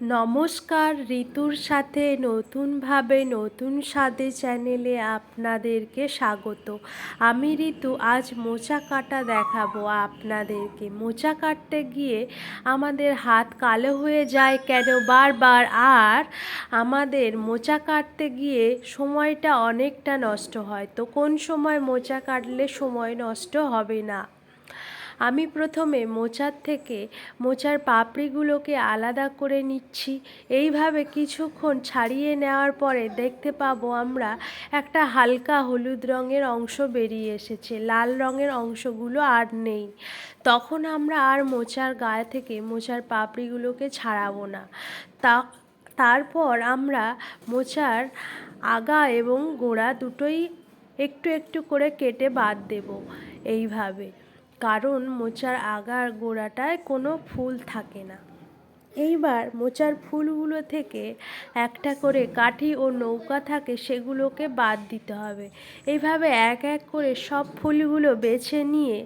নমস্কার, ঋতুর সাথে নতুনভাবে নতুন স্বাদে চ্যানেলে আপনাদেরকে স্বাগত। আমি ঋতু, আজ মোচা কাটা দেখাবো আপনাদেরকে। মোচা কাটতে গিয়ে আমাদের হাত কালো হয়ে যায় কেন বারবার? আর আমাদের মোচা কাটতে গিয়ে সময়টা অনেকটা নষ্ট হয়। তো কোন সময় মোচা কাটলে সময় নষ্ট হবে না? আমি প্রথমে মোচার থেকে মোচার পাপড়িগুলোকে আলাদা করে নিচ্ছি। এইভাবে কিছুক্ষণ ছাড়িয়ে নেওয়ার পরে দেখতে পাবো আমরা একটা হালকা হলুদ রঙের অংশ বেরিয়ে এসেছে। লাল রঙের অংশগুলো আর নেই। তখন আমরা আর মোচার গায়ে থেকে মোচার পাপড়িগুলোকে ছাড়াবো না। তা, তারপর আমরা মোচার আগা এবং গোড়া দুটোই একটু একটু করে কেটে বাদ দেব। এইভাবে। কারণ মোচার আগার গোড়াটায় কোনো ফুল থাকে না। এইবার মোচার ফুলগুলো থেকে একটা করে কাঠি ও নৌকা থাকে সেগুলোকে বাদ দিতে হবে। এইভাবে এক এক করে সব ফুলগুলো বেছে নিয়ে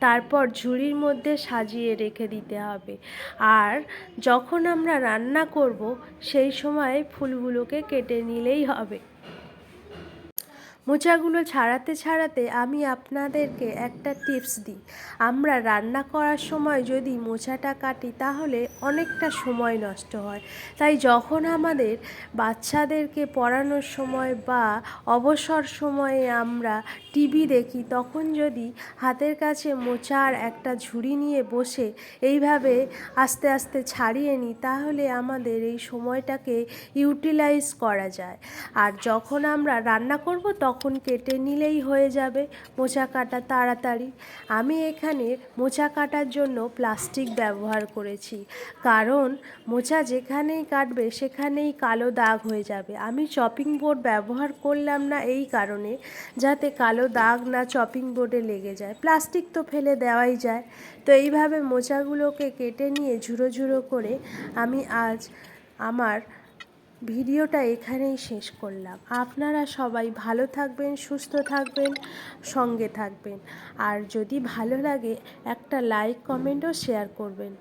তারপর ঝুড়ির মধ্যে সাজিয়ে রেখে দিতে হবে। আর যখন আমরা রান্না করব, সেই সময় ফুলগুলোকে কেটে নিলেই হবে। মোচাগুলো ছাড়াতে ছাড়াতে আমি আপনাদেরকে একটা টিপস দিই। আমরা রান্না করার সময় যদি মোচাটা কাটি তাহলে অনেকটা সময় নষ্ট হয়। তাই যখন আমাদের বাচ্চাদেরকে পড়ানোর সময় বা অবসর সময়ে আমরা টিভি দেখি, তখন যদি হাতের কাছে মোচার একটা ঝুড়ি নিয়ে বসে এইভাবে আস্তে আস্তে ছাড়িয়ে নিই, তাহলে আমাদের এই সময়টাকে ইউটিলাইজ করা যায়। আর যখন আমরা রান্না করব, তখন তখন কেটে নিলেই হয়ে যাবে মোচা কাটা তাড়াতাড়ি। আমি এখানে মোচা কাটার জন্য প্লাস্টিক ব্যবহার করেছি। কারণ মোচা যেখানেই কাটবে সেখানেই কালো দাগ হয়ে যাবে। আমি চপিং বোর্ড ব্যবহার করলাম না এই কারণে, যাতে কালো দাগ না চপিং বোর্ডে লেগে যায়। প্লাস্টিক তো ফেলে দেওয়াই যায়। তো এইভাবে মোচাগুলোকে কেটে নিয়ে ঝুড়ো ঝুড়ো করে আমি আজ আমার ভিডিওটা এখানেই শেষ করলাম। আপনারা সবাই ভালো থাকবেন, সুস্থ থাকবেন, সঙ্গে থাকবেন। আর যদি ভালো লাগে, একটা লাইক কমেন্টও শেয়ার করবেন।